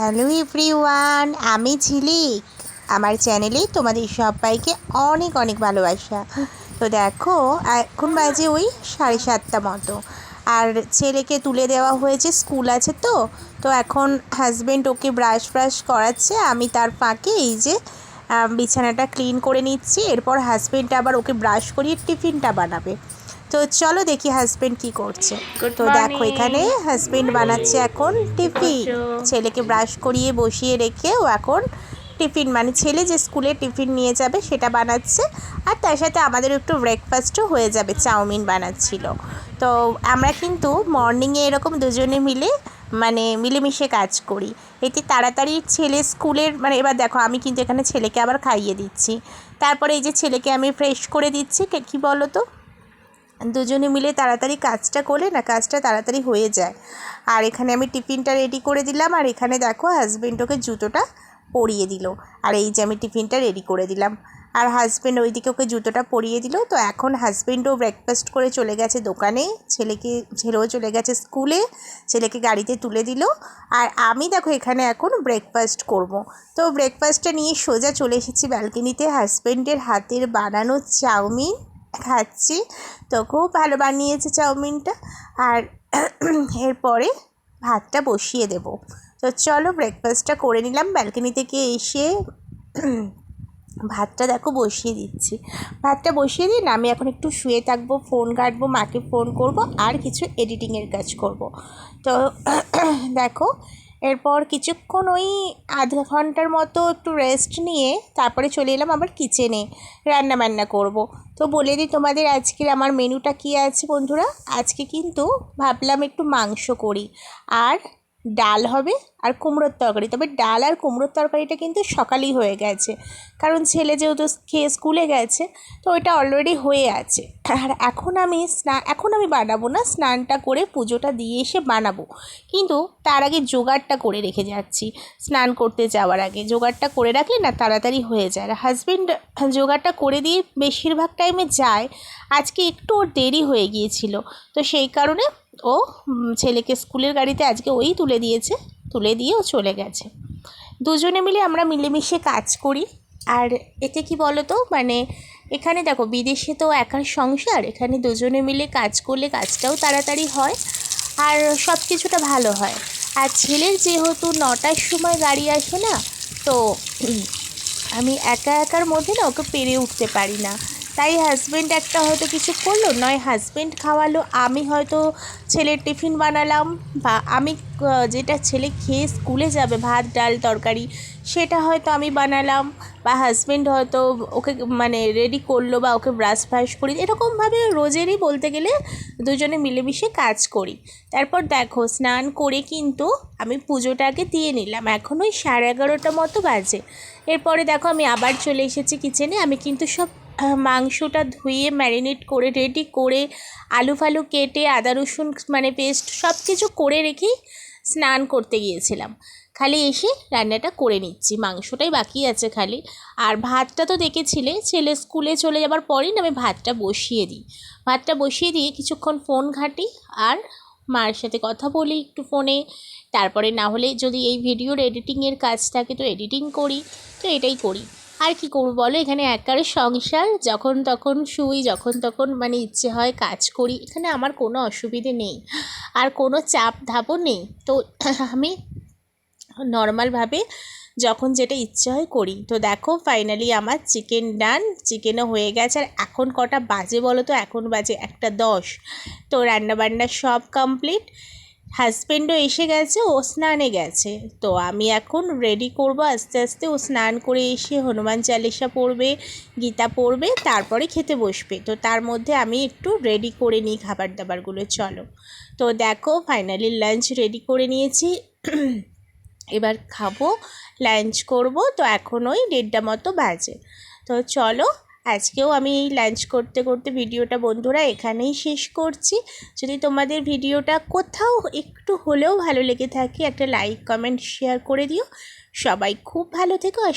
Hello everyone, আমি ঝিলিক আমার চ্যানেলে তোমাদের সবাইকে অনেক অনেক ভালোবাসা। তো দেখো, এখন বাজে ওই সাড়ে সাতটা মতো। আর ছেলেকে তুলে দেওয়া হয়েছে, স্কুল আছে তো। তো এখন হাজব্যান্ড ওকে ব্রাশ ব্রাশ করাচ্ছে। আমি তার ফাঁকে এই যে বিছানাটা ক্লিন করে নিচ্ছি। এরপর হাজব্যান্ড আবার ওকে ব্রাশ করিয়ে টিফিনটা বানাবে। তো চলো দেখি হাজব্যান্ড কি করছে। তো দেখো এখানে হাজব্যান্ড বানাচ্ছে এখন টিফিন ছেলেকে ব্রাশ করিয়ে বসিয়ে রেখে ও এখন টিফিন মানে ছেলে যে স্কুলে টিফিন নিয়ে যাবে সেটা বানাচ্ছে। আর তার সাথে আমাদের একটু ব্রেকফাস্টও হয়ে যাবে চাউমিন বানাচ্ছিল। তো আমরা কিন্তু মর্নিংয়ে এরকম দুজনে মিলে মানে মিলেমিশে কাজ করি। এতে তাড়াতাড়ি ছেলে স্কুলের মানে এবার দেখো আমি কিন্তু এখানে ছেলেকে আবার খাইয়ে দিচ্ছি। তারপরে এই যে ছেলেকে আমি ফ্রেশ করে দিচ্ছি কে- কী বলো তো দুজনে মিলে তাড়াতাড়ি কাজটা করলে না, কাজটা তাড়াতাড়ি হয়ে যায়। আর এখানে আমি টিফিনটা রেডি করে দিলাম, আর এখানে দেখো হাজব্যান্ড ওকে জুতোটা পরিয়ে দিল। আর এই যে আমি টিফিনটা রেডি করে দিলাম। আর হাজব্যান্ড ওইদিকে ওকে জুতোটা পরিয়ে দিল। তো এখন হাজব্যান্ডও ব্রেকফাস্ট করে চলে গেছে দোকানে। ছেলেকে, ছেলেও চলে গেছে স্কুলে ছেলেকে গাড়িতে তুলে দিল। আর আমি দেখো এখানে এখন ব্রেকফাস্ট করব। তো ব্রেকফাস্টটা নিয়ে সোজা চলে এসেছি ব্যালকনিতে হাজব্যান্ডের হাতের বানানো চাউমিন। খাচ্ছি। তো খুব ভালো বানিয়েছে চাউমিনটা। আর এরপরে ভাতটা বসিয়ে দেব। তো চলো ব্রেকফাস্টটা করে নিলাম। ব্যালকনি থেকে এসে ভাতটা দেখো বসিয়ে দিচ্ছি। ভাতটা বসিয়ে দিন আমি এখন একটু শুয়ে থাকব ফোন ঘাটবো, মাকে ফোন করব, আর কিছু এডিটিংয়ের কাজ করব। তো দেখো এরপর কিছুক্ষণ ওই আধ ঘণ্টার মতো একটু রেস্ট নিয়ে তারপরে চলে এলাম আবার কিচেনে রান্না বান্না করব। তো বলে দিই তোমাদের আজকের আমার মেনুটা কী আছে বন্ধুরা? আজকে কিন্তু ভাবলাম একটু মাংস করি। আর ডাল হবে আর কুমড়োর তরকারি। তবে ডাল আর কুমড়োর তরকারিটা কিন্তু সকালেই হয়ে গেছে। কারণ ছেলে যেহেতু খেয়ে স্কুলে গেছে, তো ওইটা অলরেডি হয়ে আছে। আর এখন আমি স্নান এখন আমি বানাবো না, স্নানটা করে পুজোটা দিয়ে এসে বানাবো। কিন্তু তার আগে জোগাড়টা করে রেখে যাচ্ছি, স্নান করতে যাওয়ার আগে। জোগাড়টা করে রাখলে না তাড়াতাড়ি হয়ে যায়। আর হাজবেন্ড জোগাড়টা করে দিয়ে বেশিরভাগ টাইমে যায়। আজকে একটু ওর দেরি হয়ে গিয়েছিল। তো সেই কারণে ও ছেলেকে স্কুলের গাড়িতে আজকে ওই তুলে দিয়েছে, তুলে দিয়ে ও চলে গেছে। দুজনে মিলে আমরা মিলেমিশে কাজ করি। আর এতে কি বলো তো মানে এখানে দেখো, বিদেশে তো একার সংসার, এখানে দুজনে মিলে কাজ করলে কাজটাও তাড়াতাড়ি হয় আর সব কিছুটা ভালো হয়। আর ছেলের যেহেতু নটার সময় গাড়ি আসে না, তো আমি একা একার মধ্যে না ওকে পেরে উঠতে পারি না। তাই হাজব্যান্ড একটা হয়তো কিছু করল, নয় হাজব্যান্ড খাওয়ালো, আমি হয়তো ছেলের টিফিন বানালাম বা আমি যেটা ছেলে খেয়ে স্কুলে যাবে, ভাত, ডাল, তরকারি, সেটা হয়তো আমি বানালাম বা হাজব্যান্ড হয়তো ওকে মানে রেডি করল বা ওকে ব্রাশ ফ্রাশ করি, এরকমভাবে রোজেরই বলতে গেলে দুজনে মিলেমিশে কাজ করি। তারপর দেখো, স্নান করে কিন্তু আমি পুজোটাকে দিয়ে নিলাম, এখন ওই সাড়ে এগারোটা মতো বাজে। এরপরে দেখো আমি আবার চলে এসেছি কিচেনে আমি কিন্তু সব মাংসটা ধুয়ে ম্যারিনেট করে রেডি করে আলু ফালু কেটে, আদা রসুন মানে পেস্ট সব কিছু করে রেখেই স্নান করতে গিয়েছিলাম। খালি এসে রান্নাটা করে নিচ্ছি, মাংসটাই বাকি আছে খালি। আর ভাতটা তো দেখেছিলে, ছেলে স্কুলে চলে যাবার পরেই আমি ভাতটা বসিয়ে দিই। ভাতটা বসিয়ে দিয়ে কিছুক্ষণ ফোন ঘাঁটি আর মার সাথে কথা বলি একটু ফোনে। তারপরে না হলে যদি এই ভিডিওর এডিটিংয়ের কাজ থাকে তো এডিটিং করি, তো এটাই করি। আর কি করব বলো? এখানে একার সংসার, যখন তখন শুই, যখন তখন মানে ইচ্ছে হয় কাজ করি, এখানে আমার কোনো অসুবিধে নেই। আর কোনো চাপ ধাপও নেই। তো আমি নর্মালভাবে যখন যেটা ইচ্ছে হয় করি। তো দেখো ফাইনালি আমার চিকেন ডান চিকেনও হয়ে গেছে। আর এখন কটা বাজে বলো তো? এখন বাজে একটা দশ। তো রান্নাবান্না সব কমপ্লিট হাজব্যান্ডও এসে গেছে, ও স্নানে গেছে। তো আমি এখন রেডি করব, আস্তে আস্তে ও স্নান করে এসে হনুমান চালিসা পড়বে, গীতা পড়বে, তারপরে খেতে বসবে। তো তার মধ্যে আমি একটু রেডি করে নিই খাবার দাবারগুলো চলো। তো দেখো ফাইনালি লাঞ্চ রেডি করে নিয়েছি। এবার খাব লাঞ্চ করব, তো এখন ওই দেড়টা মতো বাজে। তো চলো আজকেও আমি এই লাঞ্চ করতে করতে ভিডিওটা বন্ধুরা এখানেই শেষ করছি। যদি তোমাদের ভিডিওটা কোথাও একটু হলেও ভালো লেগে থাকে, একটা লাইক কমেন্ট শেয়ার করে দিও। সবাই খুব ভালো থেকো আর